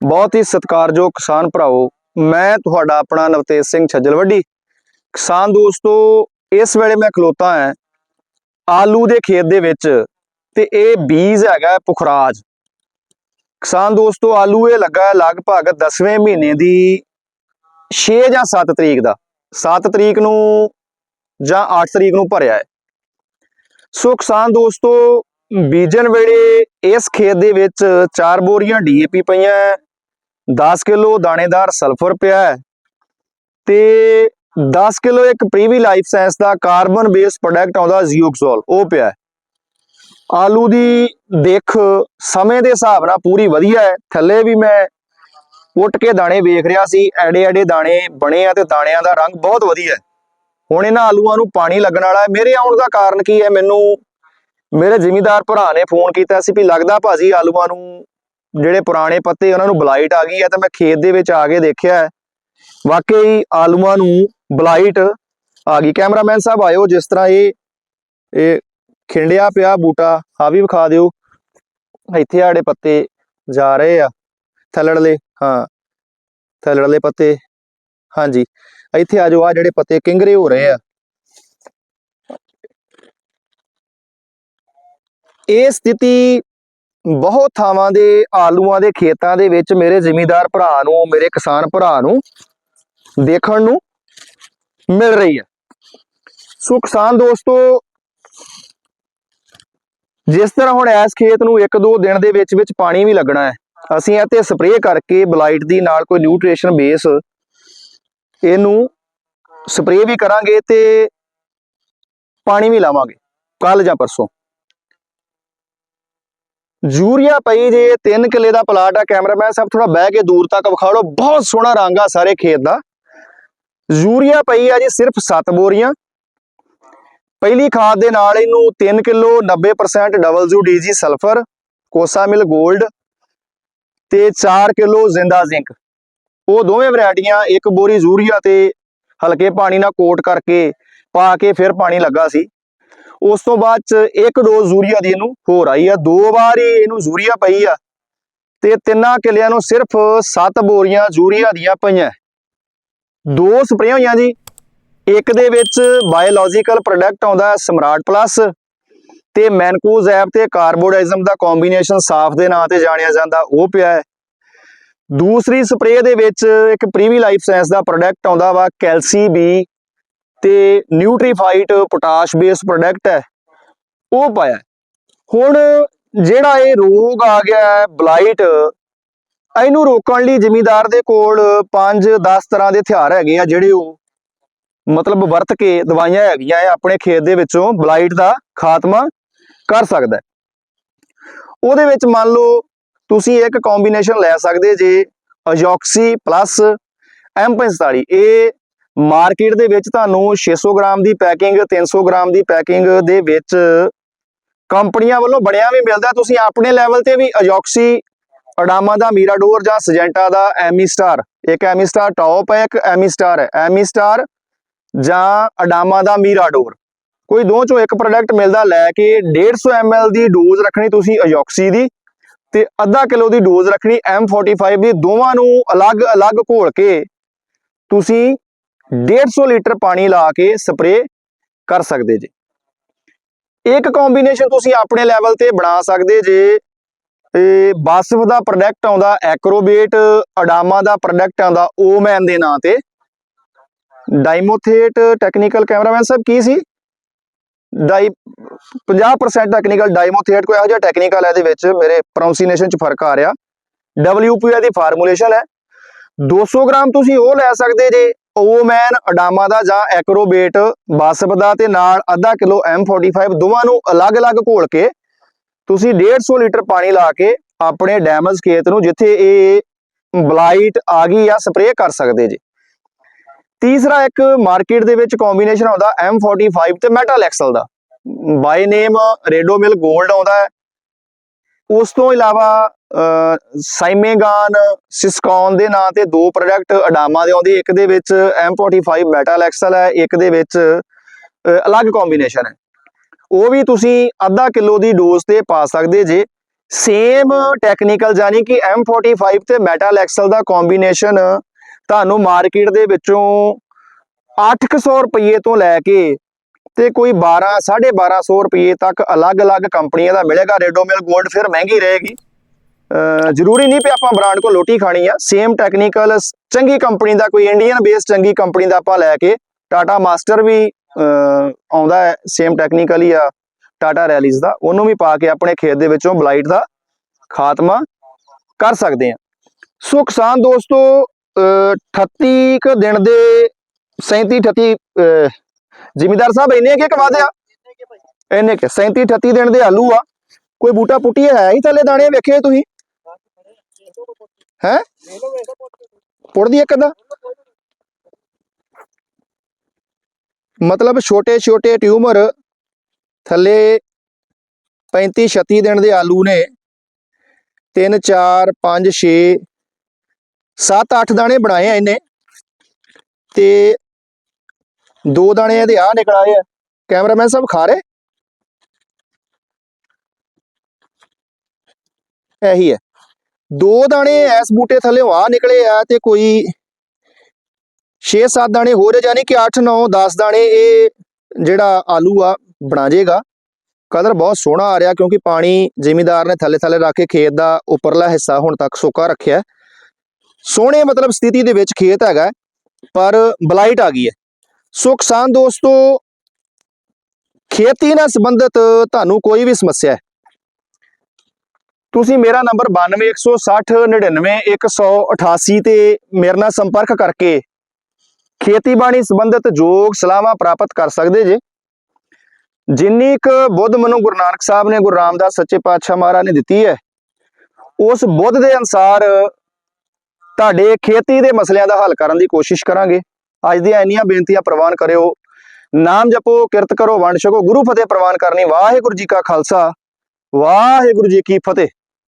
ਬਹੁਤ ਹੀ ਸਤਿਕਾਰਯੋਗ ਕਿਸਾਨ ਭਰਾਓ ਮੈਂ ਤੁਹਾਡਾ ਆਪਣਾ ਨਵਤੇਜ ਸਿੰਘ ਛੱਜਲਵੱਡੀ ਕਿਸਾਨ ਦੋਸਤੋ ਇਸ ਵੇਲੇ ਮੈਂ ਖਲੋਤਾ ਹਾਂ ਆਲੂ ਦੇ ਖੇਤ ਦੇ ਵਿੱਚ ਤੇ ਇਹ ਬੀਜ ਹੈਗਾ ਪੁਖਰਾਜ। ਕਿਸਾਨ ਦੋਸਤੋ ਆਲੂ ਇਹ ਲੱਗਾ ਲਗਭਗ 10ਵੇਂ ਮਹੀਨੇ ਦੀ 6 ਜਾਂ 7 ਤਰੀਕ ਦਾ। 7 ਤਰੀਕ ਨੂੰ ਜਾਂ 8 ਤਰੀਕ ਨੂੰ ਭਰਿਆ ਹੈ। ਸੋ ਕਿਸਾਨ ਦੋਸਤੋ ਬੀਜਣ ਵੇਲੇ ਇਸ ਖੇਤ ਦੇ ਵਿੱਚ ਚਾਰ ਬੋਰੀਆਂ ਡੀਏਪੀ ਪਈਆਂ ਹੈ, 10 ਕਿਲੋ ਦਾਣੇਦਾਰ ਸਲਫਰ ਪਿਆ ਹੈ ਤੇ 10 ਕਿਲੋ ਇੱਕ ਪ੍ਰੀਵੀ ਲਾਈਫ ਸਾਇੰਸ ਦਾ ਕਾਰਬਨ ਬੇਸ ਪ੍ਰੋਡਕਟ ਆਉਂਦਾ ਜ਼ੀਓਕਸੋਲ ਉਹ ਪਿਆ ਆਲੂ ਦੀ ਦੇਖ ਸਮੇਂ ਦੇ ਹਿਸਾਬ ਨਾਲ ਪੂਰੀ ਵਧੀਆ ਹੈ। ਥੱਲੇ ਵੀ ਮੈਂ ਉੱਟ ਕੇ ਦਾਣੇ ਵੇਖ ਰਿਹਾ ਸੀ, ਐਡੇ ਐਡੇ ਦਾਣੇ ਬਣੇ ਆ ਤੇ ਦਾਣਿਆਂ ਦਾ ਰੰਗ ਬਹੁਤ ਵਧੀਆ ਹੈ। ਹੁਣ ਇਹਨਾਂ ਆਲੂਆਂ ਨੂੰ ਪਾਣੀ ਲੱਗਣ ਵਾਲਾ ਹੈ। ਮੇਰੇ ਆਉਣ ਦਾ ਕਾਰਨ ਕੀ ਹੈ? ਮੈਨੂੰ ਮੇਰੇ ਜ਼ਿਮੀਦਾਰ ਭਰਾ ਨੇ ਫੋਨ ਕੀਤਾ ਸੀ ਵੀ ਲੱਗਦਾ ਭਾਜੀ ਆਲੂਆਂ ਨੂੰ ਜਿਹੜੇ ਪੁਰਾਣੇ ਪੱਤੇ ਉਹਨਾਂ ਨੂੰ ਬਲਾਈਟ ਆ ਗਈ ਹੈ ਤਾਂ ਮੈਂ ਖੇਤ ਦੇ ਵਿੱਚ ਆ ਕੇ ਦੇਖਿਆ ਵਾਕਈ ਆਲੂਆਂ ਨੂੰ ਬਲਾਈਟ ਆ ਗਈ। ਕੈਮਰਾਮੈਨ ਸਾਹਿਬ ਆਇਓ, ਜਿਸ ਤਰ੍ਹਾਂ ਇਹ ਇਹ ਖਿੰਡਿਆ ਪਿਆ ਬੂਟਾ ਆ ਵੀ ਵਿਖਾ ਦਿਓ। ਇੱਥੇ ਆੜੇ ਪੱਤੇ ਜਾ ਰਹੇ ਆ। ਥੱਲੜਲੇ, ਹਾਂ, ਥੱਲੜਲੇ ਪੱਤੇ। ਹਾਂਜੀ, ਇੱਥੇ ਆ ਜਾਓ ਆ ਜਿਹੜੇ ਪੱਤੇ ਕਿੰਗਰੇ ਹੋ ਰਹੇ ਆ। ਇਹ ਸਥਿਤੀ ਬਹੁਤ ਥਾਵਾਂ ਦੇ ਆਲੂਆਂ ਦੇ ਖੇਤਾਂ ਦੇ ਵਿੱਚ ਮੇਰੇ ਜ਼ਿਮੀਂਦਾਰ ਭਰਾ ਨੂੰ, ਮੇਰੇ ਕਿਸਾਨ ਭਰਾ ਨੂੰ ਦੇਖਣ ਨੂੰ ਮਿਲ ਰਹੀ ਹੈ। ਸੋ ਕਿਸਾਨ ਦੋਸਤੋ, ਜਿਸ ਤਰ੍ਹਾਂ ਹੁਣ ਇਸ ਖੇਤ ਨੂੰ ਇੱਕ ਦੋ ਦਿਨ ਦੇ ਵਿੱਚ ਵਿੱਚ ਪਾਣੀ ਵੀ ਲੱਗਣਾ ਹੈ, ਅਸੀਂ ਇਹ ਤੇ ਸਪਰੇਅ ਕਰਕੇ ਬਲਾਈਟ ਦੀ ਨਾਲ ਕੋਈ ਨਿਊਟ੍ਰੀਸ਼ਨ ਬੇਸ ਇਹਨੂੰ ਸਪਰੇਅ ਵੀ ਕਰਾਂਗੇ ਤੇ ਪਾਣੀ ਵੀ ਲਾਵਾਂਗੇ ਕੱਲ ਜਾਂ ਪਰਸੋਂ। ਯੂਰੀਆ ਪਈ ਜੇ 3 ਕਿੱਲੇ ਦਾ ਪਲਾਟ ਆ ਕੈਮਰਾਮੈਨ ਸਾਹਿਬ ਥੋੜਾ ਬਹਿ ਕੇ ਦੂਰ ਤੱਕ ਵਿਖਾ ਲਓ ਬਹੁਤ ਸੋਹਣਾ ਰੰਗ ਆ ਸਾਰੇ ਖੇਤ ਦਾ। ਯੂਰੀਆ ਪਈ ਆ ਜੀ ਸਿਰਫ 7 ਬੋਰੀਆਂ। ਪਹਿਲੀ ਖਾਦ ਦੇ ਨਾਲ ਇਹਨੂੰ 3 ਕਿਲੋ 90% ਡਬਲ ਜ਼ੂ ਡੀਜੀ ਸਲਫਰ ਕੋਸਾ ਮਿਲ 골ਡ ਤੇ 4 ਕਿਲੋ ਜ਼ਿੰਦਾ ਜ਼ਿੰਕ ਉਹ ਦੋਵੇਂ ਵੈਰਾਈਟੀਆਂ, ਇੱਕ ਬੋਰੀ ਯੂਰੀਆ ਤੇ ਹਲਕੇ ਪਾਣੀ ਨਾਲ ਕੋਟ ਕਰਕੇ ਪਾ ਕੇ ਫਿਰ ਪਾਣੀ ਲੱਗਾ ਸੀ। ਉਸ ਤੋਂ ਬਾਅਦ ਚ ਇੱਕ ਡੋਜ਼ ਯੂਰੀਆ ਦੀ ਇਹਨੂੰ ਹੋਰ ਆਈ ਆ। ਦੋ ਵਾਰ ਹੀ ਇਹਨੂੰ ਯੂਰੀਆ ਪਈ ਆ। ਤੇ ਤਿੰਨਾਂ ਕਿਲਿਆਂ ਨੂੰ ਸਿਰਫ 7 ਬੋਰੀਆਂ ਯੂਰੀਆ ਦੀਆਂ ਪਈਆਂ। ਦੋ ਸਪਰੇਅ ਹੋਈਆਂ ਜੀ। ਇੱਕ ਦੇ ਵਿੱਚ ਬਾਇਓਲੋਜੀਕਲ ਪ੍ਰੋਡਕਟ ਆਉਂਦਾ ਸਮਰਾਟ ਪਲੱਸ। ਤੇ ਐਪ ਤੇ ਕਾਰਬੋਡਾਈਜ਼ਮ ਦਾ ਕੰਬੀਨੇਸ਼ਨ ਸਾਫ਼ ਦੇ ਨਾਂ ਤੇ ਜਾਣਿਆ ਜਾਂਦਾ, ਉਹ ਪਿਆ ਹੈ। ਦੂਸਰੀ ਸਪਰੇਅ ਦੇ ਵਿੱਚ ਇੱਕ ਪ੍ਰੀਵੀ ਲਾਈਫ ਸਾਇੰਸ ਦਾ ਪ੍ਰੋਡਕਟ ਆਉਂਦਾ ਵਾ, ਕੈਲਸੀ ਬੀ ਤੇ ਨਿਊਟਰੀਫਾਈਟ ਪੋਟਾਸ਼ ਬੇਸ ਪ੍ਰੋਡਕਟ ਹੈ, ਉਹ ਪਾਇਆ ਹੁਣ ਜਿਹੜਾ ਇਹ ਰੋਗ ਆ ਗਿਆ ਹੈ ਬਲਾਈਟ ਇਹਨੂੰ ਰੋਕਣ ਲਈ ਜ਼ਿਮੀਦਾਰ ਦੇ ਕੋਲ 5-10 ਤਰ੍ਹਾਂ ਦੇ ਹਥਿਆਰ ਹੈਗੇ ਆ, ਜਿਹੜੇ ਉਹ ਮਤਲਬ ਵਰਤ ਕੇ ਦਵਾਈਆਂ ਹੈਗੀਆਂ ਆ, ਆਪਣੇ ਖੇਤ ਦੇ ਵਿੱਚੋਂ ਬਲਾਈਟ ਦਾ ਖਾਤਮਾ ਕਰ ਸਕਦਾ ਉਹਦੇ ਵਿੱਚ ਮੰਨ ਲਓ, ਤੁਸੀਂ ਇੱਕ ਕੰਬੀਨੇਸ਼ਨ ਲੈ ਸਕਦੇ ਜੇ, ਅਜੋਕਸੀ ਪਲੱਸ M45 ਇਹ ਮਾਰਕੀਟ ਦੇ ਵਿੱਚ ਤੁਹਾਨੂੰ 600 ਗ੍ਰਾਮ ਦੀ ਪੈਕਿੰਗ 300 ਗ੍ਰਾਮ ਦੀ ਪੈਕਿੰਗ ਦੇ ਵਿੱਚ ਕੰਪਨੀਆਂ ਵੱਲੋਂ ਬਣਿਆ ਵੀ ਮਿਲਦਾ ਤੁਸੀਂ ਆਪਣੇ ਲੈਵਲ ਤੇ ਵੀ ਅਜੋਕਸੀ ਅਡਾਮਾ ਦਾ ਮੀਰਾਡੋਰ ਜਾਂ ਸਜੈਂਟਾ ਦਾ ਐਮੀ ਸਟਾਰ। ਇੱਕ ਐਮੀ ਸਟਾਰ ਟੌਪ ਹੈ, ਇੱਕ ਐਮੀ ਸਟਾਰ ਹੈ। ਐਮੀ ਸਟਾਰ ਜਾਂ ਅਡਾਮਾ ਦਾ ਮੀਰਾਡੋਰ। ਕੋਈ ਦੋ ਚੋਂ ਇੱਕ ਪ੍ਰੋਡਕਟ ਮਿਲਦਾ, ਲੈ ਕੇ 150 ml ਦੀ ਡੋਜ਼ ਰੱਖਣੀ ਤੁਸੀਂ ਅਜੋਕਸੀ ਦੀ ਤੇ ਅੱਧਾ ਕਿਲੋ ਦੀ ਡੋਜ਼ ਰੱਖਣੀ M45 ਦੀ। ਦੋਵਾਂ ਨੂੰ ਅਲੱਗ-ਅਲੱਗ ਘੋਲ ਕੇ ਤੁਸੀਂ 150 ਲੀਟਰ ਪਾਣੀ ਲਾ ਕੇ ਸਪਰੇਅ ਕਰ ਸਕਦੇ ਜੇ। ਇੱਕ ਕੰਬੀਨੇਸ਼ਨ ਤੁਸੀਂ ਆਪਣੇ ਲੈਵਲ ਤੇ ਬਣਾ ਸਕਦੇ ਜੇ। ਇਹ ਬਾਸਵ ਦਾ ਪ੍ਰੋਡਕਟ ਆਉਂਦਾ ਐਕਰੋਬੇਟ ਅਡਾਮਾ ਦਾ ਪ੍ਰੋਡਕਟ ਆਉਂਦਾ ਓਮੈਨ ਦੇ ਨਾਂ ਤੇ। ਡਾਈਮੋਥੇਟ ਟੈਕਨੀਕਲ ਕੈਮਰਾਮੈਨ ਸਾਹਿਬ, ਕੀ ਸੀ? ਡਾਈ 50% ਟੈਕਨੀਕਲ ਡਾਈਮੋਥੇਟ ਕੋਈ ਇਹੋ ਜਿਹਾ ਟੈਕਨੀਕਲ ਹੈ ਇਹਦੇ ਵਿੱਚ, ਮੇਰੇ ਪ੍ਰੋਨਾਂਸੀਏਸ਼ਨ ਚ ਫ਼ਰਕ ਆ ਰਿਹਾ। WPA ਦੀ ਫਾਰਮੂਲੇਸ਼ਨ ਹੈ। 200 ਗ੍ਰਾਮ ਤੁਸੀਂ ਉਹ ਲੈ ਸਕਦੇ ਜੇ। ਓਮੈਨ ਅਡਾਮਾ ਦਾ ਜਾਂ ਐਕਰੋਬੇਟ ਬਾਸਪ ਦਾ ਤੇ ਨਾਲ ਅੱਧਾ ਕਿਲੋ M45 ਦੋਵਾਂ ਨੂੰ ਅਲੱਗ-ਅਲੱਗ ਘੋਲ ਕੇ ਤੁਸੀਂ 150 ਲੀਟਰ ਪਾਣੀ ਲਾ ਕੇ ਆਪਣੇ ਡੈਮਜ਼ ਖੇਤ ਨੂੰ ਜਿੱਥੇ ਇਹ ਬਲਾਈਟ ਆ ਗਈ ਆ ਸਪਰੇਅ ਕਰ ਸਕਦੇ ਜੀ। ਤੀਸਰਾ ਇੱਕ ਮਾਰਕੀਟ ਦੇ ਵਿੱਚ ਕੰਬੀਨੇਸ਼ਨ ਆਉਂਦਾ M45 ਤੇ ਮੈਟਲ ਐਕਸਲ ਦਾ। ਬਾਈ ਨੇਮ ਰੇਡੋਮਿਲ 골ਡ ਆਉਂਦਾ ਹੈ। ਉਸ ਤੋਂ ਇਲਾਵਾ ਸਾਈਮੇਗਾਨ ਸਿਸਕੌਨ ਦੇ ਨਾਂ ਤੇ ਦੋ ਪ੍ਰੋਡਕਟ ਅਡਾਮਾ ਦੇ ਆਉਂਦੇ, ਇੱਕ ਦੇ ਵਿੱਚ M45 ਮੈਟਲ ਐਕਸਲ ਹੈ, ਇੱਕ ਦੇ ਵਿੱਚ ਅਲੱਗ ਕੰਬੀਨੇਸ਼ਨ ਹੈ। ਉਹ ਵੀ ਤੁਸੀਂ ਅੱਧਾ ਕਿਲੋ ਦੀ ਡੋਜ਼ ਤੇ ਪਾ ਸਕਦੇ ਜੇ। ਸੇਮ ਟੈਕਨੀਕਲ ਜਾਨੀ ਕਿ M45 ਤੇ ਮੈਟਲ ਐਕਸਲ ਦਾ ਕੰਬੀਨੇਸ਼ਨ ਤੁਹਾਨੂੰ ਮਾਰਕੀਟ ਦੇ ਵਿੱਚੋਂ 800 ਰੁਪਏ ਤੋਂ ਲੈ ਕੇ ਤੇ ਕੋਈ 12 1250 ਰੁਪਏ ਤੱਕ ਅਲੱਗ-ਅਲੱਗ ਕੰਪਨੀਆਂ ਦਾ ਮਿਲੇਗਾ। ਰੈਡੋਮਿਲ 골ਡ ਫਿਰ ਮਹਿੰਗੀ ਰਹੇਗੀ। ਜ਼ਰੂਰੀ ਨਹੀਂ ਕਿ ਆਪਾਂ ਬ੍ਰਾਂਡ ਕੋ ਲੋਟੀ ਖਾਣੀ ਆ। ਸੇਮ ਟੈਕਨੀਕਲ ਚੰਗੀ ਕੰਪਨੀ ਦਾ ਕੋਈ ਇੰਡੀਅਨ ਬੇਸ ਚੰਗੀ ਕੰਪਨੀ ਦਾ ਆਪਾਂ ਲੈ ਕੇ ਟਾਟਾ ਮਾਸਟਰ ਵੀ, ਅਹ ਆਉਂਦਾ ਹੈ ਸੇਮ ਟੈਕਨੀਕਲ ਹੀ ਆ ਟਾਟਾ ਰੈਲੀਜ਼ ਦਾ। ਉਹਨੂੰ ਵੀ ਪਾ ਕੇ ਆਪਣੇ ਖੇਤ ਦੇ ਵਿੱਚੋਂ ਬਲਾਈਟ ਦਾ ਖਾਤਮਾ ਕਰ ਸਕਦੇ ਆ। ਸੋ ਕਿਸਾਨ ਦੋਸਤੋ, ਅਹ 38 ਕੁ ਦਿਨ ਦੇ 37 38 ਜ਼ਿਮੀਦਾਰ ਸਾਹਿਬ ਇੰਨੇ ਕਿ ਕਵਾਦੇ ਆ ਇੰਨੇ ਕਿ। 37 38 ਦਿਨ ਦੇ ਆਲੂ ਆ। ਕੋਈ ਬੂਟਾ ਪੁੱਟੀ ਹੈ ਹੀ ਥੱਲੇ ਦਾਣੇ ਵੇਖੇ ਤੁਸੀਂ? ਹੈ? ਪੁੱਟਦੀ ਇੱਕ ਅੱਧਾ। ਮਤਲਬ ਛੋਟੇ ਛੋਟੇ ਟਿਊਮਰ ਥੱਲੇ 35 36 ਦਿਨ ਦੇ ਆਲੂ ਨੇ। 3 4 5 6 7 8 ਦਾਣੇ ਬਣਾਏ ਆ ਇਹਨੇ ਤੇ ਦੋ ਦਾਣੇ ਇਹਦੇ ਆ ਨਿਕਲ ਆਏ ਆ। ਕੈਮਰਾਮੈਨ ਸਾਹਿਬ ਖਾ ਰਹੇ? ਇਹੀ ਹੈ। ਦੋ ਦਾਣੇ ਐਸ ਬੂਟੇ ਥੱਲੇ ਆ ਨਿਕਲੇ ਆ ਤੇ ਕੋਈ 6-7 ਦਾਣੇ ਹੋਰ ਹੈ ਯਾਨੀ ਕਿ 8 9 10 ਦਾਣੇ ਇਹ ਜਿਹੜਾ ਆਲੂ ਆ, ਬਣਾ ਜਾਏਗਾ ਕਦਰ ਬਹੁਤ ਸੋਹਣਾ ਆ ਰਿਹਾ ਕਿਉਂਕਿ ਪਾਣੀ ਜ਼ਿਮੀਦਾਰ ਨੇ ਥੱਲੇ ਥੱਲੇ ਰੱਖ ਕੇ ਖੇਤ ਦਾ ਉੱਪਰਲਾ ਹਿੱਸਾ ਹੁਣ ਤੱਕ ਸੁੱਕਾ ਰੱਖਿਆ ਸੋਹਣੇ ਮਤਲਬ ਸਥਿਤੀ ਦੇ ਵਿੱਚ ਖੇਤ ਹੈਗਾ ਪਰ ਬਲਾਈਟ ਆ ਗਈ ਹੈ। ਸੋ ਕਿਸਾਨ ਦੋਸਤੋ, ਖੇਤੀ ਨਾਲ ਸੰਬੰਧਿਤ ਤੁਹਾਨੂੰ ਕੋਈ ਵੀ ਸਮੱਸਿਆ ਹੈ ਤੁਸੀਂ ਮੇਰਾ ਨੰਬਰ 9216099188 ਤੇ ਮੇਰੇ ਨਾਲ ਸੰਪਰਕ ਕਰਕੇ ਖੇਤੀਬਾੜੀ ਸੰਬੰਧਿਤ ਯੋਗ ਸਲਾਹਾਂ ਪ੍ਰਾਪਤ ਕਰ ਸਕਦੇ ਜੇ। ਜਿੰਨੀ ਕੁ ਬੁੱਧ ਮੈਨੂੰ ਗੁਰੂ ਨਾਨਕ ਸਾਹਿਬ ਨੇ ਗੁਰੂ ਰਾਮਦਾਸ ਸੱਚੇ ਪਾਤਸ਼ਾਹ ਮਹਾਰਾਜ ਨੇ ਦਿੱਤੀ ਹੈ, ਉਸ ਬੁੱਧ ਦੇ ਅਨਸਾਰ ਤੁਹਾਡੇ ਖੇਤੀ ਦੇ ਮਸਲਿਆਂ ਦਾ ਹੱਲ ਕਰਨ ਦੀ ਕੋਸ਼ਿਸ਼ ਕਰਾਂਗੇ। ਅੱਜ ਦੀਆਂ ਇੰਨੀਆਂ ਬੇਨਤੀਆਂ ਪ੍ਰਵਾਨ ਕਰਿਓ। ਨਾਮ ਜਪੋ, ਕਿਰਤ ਕਰੋ, ਵੰਡ ਛਕੋ। ਗੁਰੂ ਫਤਿਹ ਪ੍ਰਵਾਨ ਕਰਨੀ। ਵਾਹਿਗੁਰੂ ਜੀ ਕਾ ਖਾਲਸਾ। ਵਾਹਿਗੁਰੂ ਜੀ ਕੀ ਫਤਿਹ।